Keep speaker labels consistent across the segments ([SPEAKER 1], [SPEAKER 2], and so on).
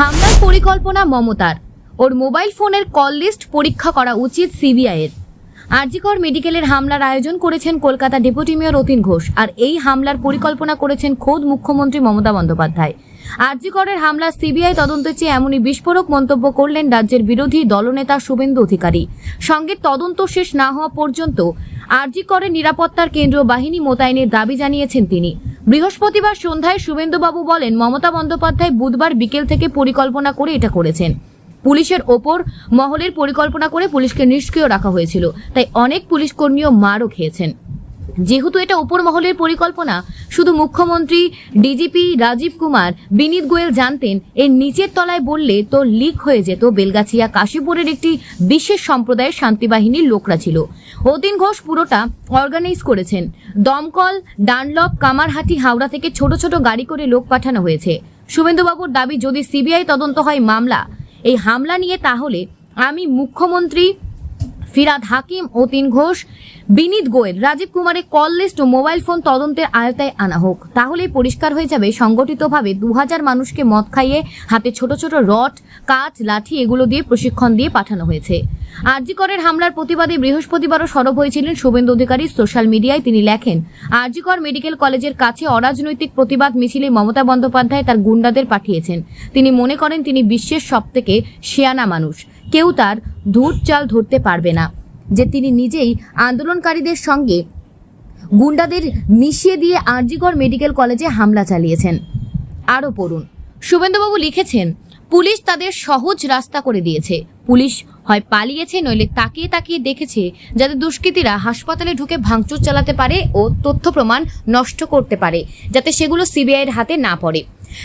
[SPEAKER 1] হামলার পরিকল্পনা মমতার। ওর মোবাইল ফোনের কল লিস্ট পরীক্ষা করা উচিত সিবিআইয়ের। আরজিকর মেডিকেলের হামলার আয়োজন করেছেন কলকাতা ডেপুটি মেয়র অতীন ঘোষ, আর এই হামলার পরিকল্পনা করেছেন খোদ মুখ্যমন্ত্রী মমতা বন্দ্যোপাধ্যায়। আরজিকরের হামলা সিবিআই তদন্তের চেয়ে এমনই বিস্ফোরক মন্তব্য করলেন রাজ্যের বিরোধী দলনেতা শুভেন্দু অধিকারী। সঙ্গে তদন্ত শেষ না হওয়া পর্যন্ত আরজিকরের নিরাপত্তার কেন্দ্রীয় বাহিনী মোতায়েনের দাবি জানিয়েছেন তিনি। বৃহস্পতিবার সন্ধ্যায় শুভেন্দুবাবু বলেন, মমতা বন্দ্যোপাধ্যায় বুধবার বিকেল থেকে পরিকল্পনা করে এটা করেছেন। পুলিশের ওপর মহলের পরিকল্পনা করে পুলিশকে নিষ্ক্রিয় রাখা হয়েছিল। তাই অনেক পুলিশ কর্মীও মারও খেয়েছেন। যেহেতু এটা উপর মহলের পরিকল্পনা, শুধু মুখ্যমন্ত্রী ডিজিপি রাজীব কুমার, বিনীত গোয়েল জানতেন, এর নিচের তলায় বললে তো লিক হয়ে যেত বেলগাছিয়া কাশীপুরের একটি বিশেষ সম্প্রদায়ের শান্তিবাহিনীর লোকরা ছিল। অতীন ঘোষ পুরোটা অর্গানাইজ করেছেন। দমকল, ডানলপ, কামারহাটি, হাওড়া থেকে ছোট ছোট গাড়ি করে লোক পাঠানো হয়েছে। শুভেন্দুবাবুর দাবি, যদি সিবিআই তদন্ত হয় মামলা, এই হামলা নিয়ে তাহলে আমি মুখ্যমন্ত্রী ফিরাদ হাকিম অতীন ঘোষ। বিনীত গোয়েল, রাজীব কুমারের কল লিস্ট ও মোবাইল ফোন তদন্তের আয়তায় আনা হোক। তাহলেই পরিষ্কার হয়ে যাবে, সংগঠিতভাবে দু হাজার মানুষকে মদ খাইয়ে হাতে ছোট ছোট রড, কাঠ, লাঠি এগুলো দিয়ে প্রশিক্ষণ দিয়ে পাঠানো হয়েছে। আরজিকরের হামলার প্রতিবাদে বৃহস্পতিবারও সরব হয়েছিলেন শুভেন্দু অধিকারী, সোশ্যাল মিডিয়ায় তিনি লেখেন, আরজিকর মেডিকেল কলেজের কাছে অরাজনৈতিক প্রতিবাদ মিছিলে মমতা বন্দ্যোপাধ্যায় তার গুন্ডাদের পাঠিয়েছেন। তিনি মনে করেন তিনি বিশ্বের সবথেকে শিয়ানা মানুষ। কেউ তার ধূর চাল ধরতে পারবে না, যে তিনি নিজেই আন্দোলনকারীদের সঙ্গে গুন্ডাদের মিশিয়ে দিয়ে আরজিগড় মেডিকেল কলেজে হামলা চালিয়েছেন। আরও পড়ুন, শুভেন্দুবাবু লিখেছেন, পুলিশ তাদের সহজ রাস্তা করে দিয়েছে। পুলিশ হয় পালিয়েছে, নইলে তাকিয়ে তাকিয়ে দেখেছে যাতে দুষ্কৃতীরা হাসপাতালে ঢুকে ভাঙচুর চালাতে পারে ও তথ্য প্রমাণ নষ্ট করতে পারে, যাতে সেগুলো সিবিআইয়ের হাতে না পড়ে।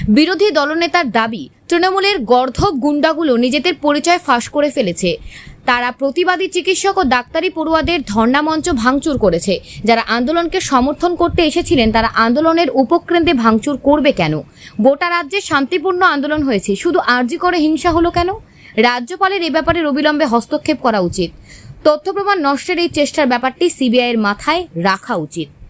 [SPEAKER 1] বিরোধী দলনেতার দাবি, তৃণমূলের গর্ধব গুন্ডাগুলো নিজেদের পরিচয় ফাঁস করে ফেলেছে। তারা প্রতিবাদী চিকিৎসক ও ডাক্তারি পড়ুয়াদের ধর্ণা মঞ্চ ভাঙচুর করেছে। যারা আন্দোলনকে সমর্থন করতে এসেছিলেন, তারা আন্দোলনের উপকেন্দ্রে ভাঙচুর করবে কেন? গোটা রাজ্যে শান্তিপূর্ণ আন্দোলন হয়েছে, শুধু আর্জি করে হিংসা হলো কেন? রাজ্যপালের এ ব্যাপারে অবিলম্বে হস্তক্ষেপ করা উচিত। তথ্য প্রমাণ নষ্টের এই চেষ্টার ব্যাপারটি সিবিআইয়ের মাথায় রাখা উচিত।